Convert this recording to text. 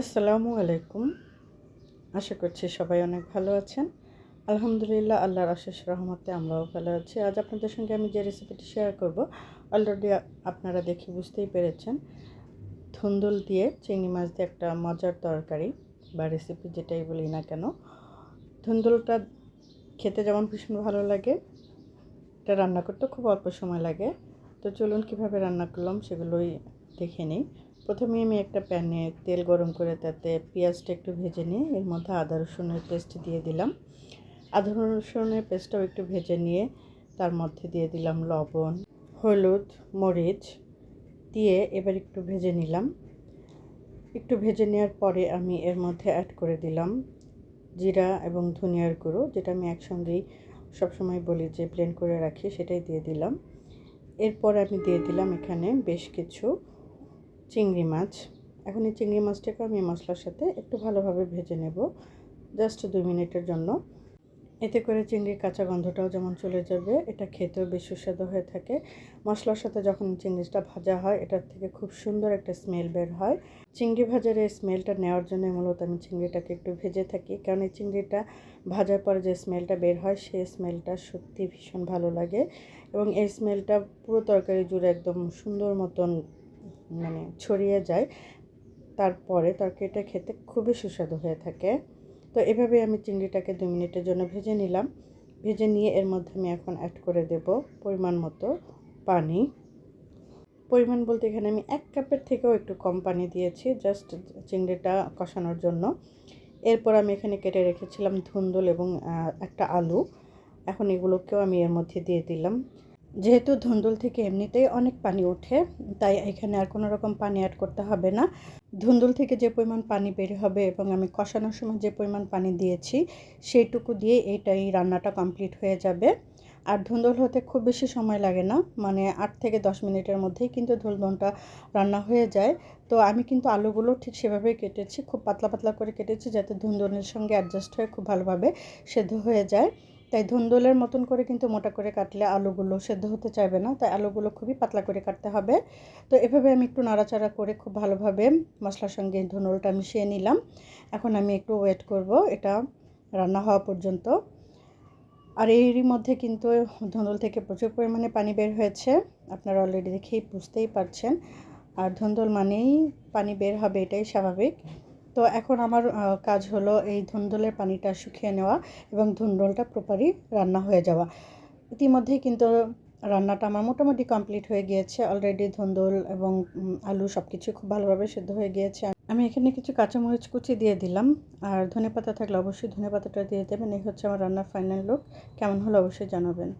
আসসালামু আলাইকুম। আশা করছি সবাই অনেক ভালো আছেন। আলহামদুলিল্লাহ, আল্লাহর আশেষ রহমতে আমরাও ভালো আছি। আজ আপনাদের সঙ্গে আমি যে রেসিপিটি শেয়ার করব অলরেডি আপনারা দেখে বুঝতেই পেরেছেন। ধুন্দুল দিয়ে চিংড়ি মাছ দিয়ে একটা মজার তরকারি বা রেসিপি যেটাই বলি না কেন। ধুন্দুলটা খেতে যেমন ভীষণ ভালো লাগে, এটা রান্না করতে খুব অল্প সময় লাগে। তো চলুন কীভাবে রান্না করলাম সেগুলোই দেখে নিই। প্রথমে আমি একটা প্যানে তেল গরম করে তাতে পেঁয়াজটা একটু ভেজে নিয়ে এর মধ্যে আদা রসুনের পেস্ট দিয়ে দিলাম। আদা রসুনের পেস্টটাও একটু ভেজে নিয়ে তার মধ্যে দিয়ে দিলাম লবণ, হলুদ, মরিচ দিয়ে এবার একটু ভেজে নিলাম। একটু ভেজে নেওয়ার পরে আমি এর মধ্যে অ্যাড করে দিলাম জিরা এবং ধনিয়ার গুঁড়ো, যেটা আমি একসঙ্গেই সবসময় বলি যে ব্লেন্ড করে রাখি, সেটাই দিয়ে দিলাম। এরপর আমি দিয়ে দিলাম এখানে বেশ কিছু চিংড়ি মাছ। এখন এই চিংড়ি মাছটাকে আমি মশলার সাথে একটু ভালোভাবে ভেজে নেব, জাস্ট দুই মিনিটের জন্য। এতে করে চিংড়ির কাঁচা গন্ধটাও যেমন চলে যাবে, এটা খেতেও বেশ সুস্বাদু হয়ে থাকে। মশলার সাথে যখন চিংড়িটা ভাজা হয়, এটার থেকে খুব সুন্দর একটা স্মেল বের হয়। চিংড়ি ভাজার এই স্মেলটা নেওয়ার জন্য মূলত আমি চিংড়িটাকে একটু ভেজে থাকি, কারণ এই চিংড়িটা ভাজার পরে যে স্মেলটা বের হয় সেই স্মেলটা সত্যি ভীষণ ভালো লাগে। এবং এই স্মেলটা পুরো তরকারি জুড়ে একদম সুন্দর মতন মানে ছড়িয়ে যায়। তারপরে তরকারিটা খেতে খুবই সুস্বাদু হয়ে থাকে। তো এভাবে আমি চিংড়িটাকে দু মিনিটের জন্য ভেজে নিলাম। ভেজে নিয়ে এর মধ্যে আমি এখন অ্যাড করে দেব পরিমাণ মতো পানি। পরিমাণ বলতে এখানে আমি এক কাপের থেকেও একটু কম পানি দিয়েছি জাস্ট চিংড়িটা কষানোর জন্য। এরপর আমি এখানে কেটে রেখেছিলাম ধুন্দুল এবং একটা আলু। এখন এগুলোকেও আমি এর মধ্যে দিয়ে দিলাম। যেহেতু ধুন্দুল থেকে এমনিতেই অনেক পানি ওঠে, তাই এখানে আর কোনো রকম পানি অ্যাড করতে হবে না। ধুন্দুল থেকে যে পরিমাণ পানি বের হবে এবং আমি কষানোর সময় যে পরিমাণ পানি দিয়েছি, সেইটুকু দিয়ে এইটাই রান্নাটা কমপ্লিট হয়ে যাবে। আর ধুন্দুল হতে খুব বেশি সময় লাগে না মানে আট থেকে দশ মিনিটের মধ্যেই কিন্তু ধুলদনটা রান্না হয়ে যায়। তো আমি কিন্তু আলুগুলো ঠিক সেভাবেই কেটেছি, খুব পাতলা পাতলা করে কেটেছি যাতে ধুন্দুলের সঙ্গে অ্যাডজাস্ট হয়ে খুব ভালোভাবে সেদ্ধ হয়ে যায়। তাই ধুন্দুলের মতন করে কিন্তু মোটা করে কাটলে আলুগুলো সেদ্ধ হতে চাইবে না, তাই আলুগুলো খুবই পাতলা করে কাটতে হবে। তো এভাবে আমি একটু নাড়াচাড়া করে খুব ভালোভাবে মশলার সঙ্গে ধুন্দুলটা মিশিয়ে নিলাম। এখন আমি একটু ওয়েট করব, এটা রান্না হওয়া পর্যন্ত। আর এরই মধ্যে কিন্তু ধুন্দুল থেকে প্রচুর পরিমাণে পানি বের হয়েছে, আপনারা অলরেডি দেখেই বুঝতেই পারছেন। আর ধুন্দুল মানেই পানি বের হবে, এটাই স্বাভাবিক। তো এখন আমার কাজ হলো এই ধুন্দুলের পানিটা শুকিয়ে নেওয়া এবং ধুন্দুলটা প্রপারই রান্না হয়ে যাওয়া। ইতিমধ্যেই কিন্তু রান্নাটা আমার মোটামুটি কমপ্লিট হয়ে গিয়েছে। অলরেডি ধুন্দুল এবং আলু সব কিছু খুব ভালোভাবে সেদ্ধ হয়ে গিয়েছে। আমি এখানে কিছু কাঁচামরিচ কুচি দিয়ে দিলাম। আর ধনে পাতা থাকলে অবশ্যই ধনে পাতাটা দিয়ে দেবেন। এই হচ্ছে আমার রান্নার ফাইনাল লুক কেমন হলো অবশ্যই জানাবেন।